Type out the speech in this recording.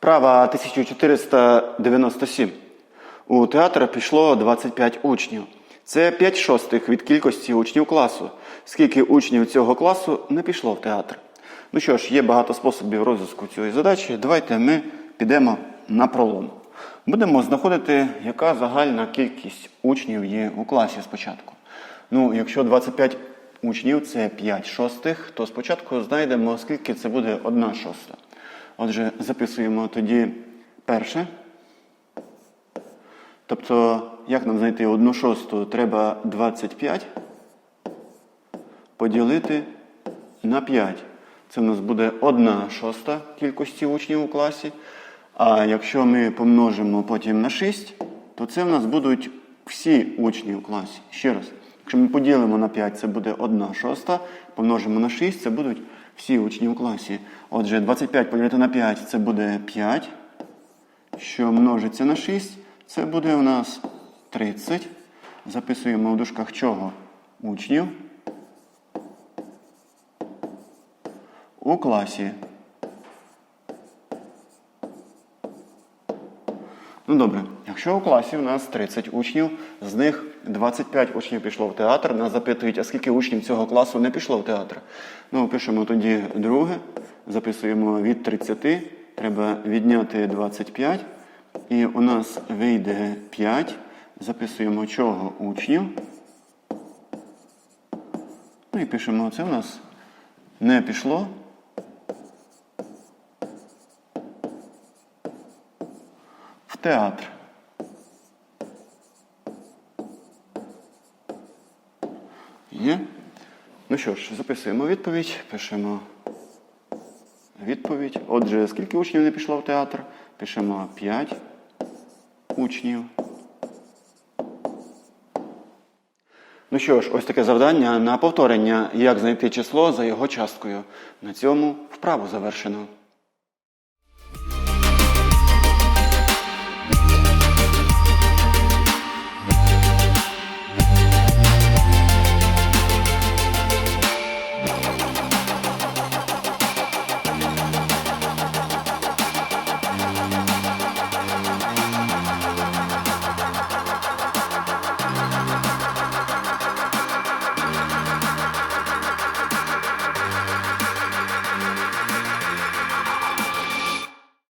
Вправа 1497. У театр пішло 25 учнів. Це 5 шостих від кількості учнів класу. Скільки учнів цього класу не пішло в театр? Ну що ж, є багато способів розв'язку цієї задачі. Давайте ми підемо на пролом. Будемо знаходити, яка загальна кількість учнів є у класі спочатку. Ну, якщо 25 учнів це 5 шостих, то спочатку знайдемо, скільки це буде 1 шоста. Отже, записуємо тоді перше. Тобто, як нам знайти 1 шосту? Треба 25 поділити на 5. Це в нас буде 1 шоста кількості учнів у класі. А якщо ми помножимо потім на 6, то це в нас будуть всі учні у класі. Ще раз, якщо ми поділимо на 5, це буде 1 шоста, помножимо на 6, це будуть всі учні у класі. Отже, 25 поділити на 5 це буде 5. Що множиться на 6, це буде у нас 30. Записуємо в дужках чого? Учнів. У класі. Ну добре, якщо у класі у нас 30 учнів, з них 25 учнів пішло в театр, нас запитують, а скільки учнів цього класу не пішло в театр. Ну, пишемо тоді друге, записуємо від 30, треба відняти 25, і у нас вийде 5, записуємо чого учнів. Ну і пишемо, це у нас не пішло. Театр. Є? Ну що ж, записуємо відповідь, пишемо відповідь. Отже, скільки учнів не пішло в театр? Пишемо 5 учнів. Ну що ж, ось таке завдання на повторення, як знайти число за його часткою. На цьому вправу завершено.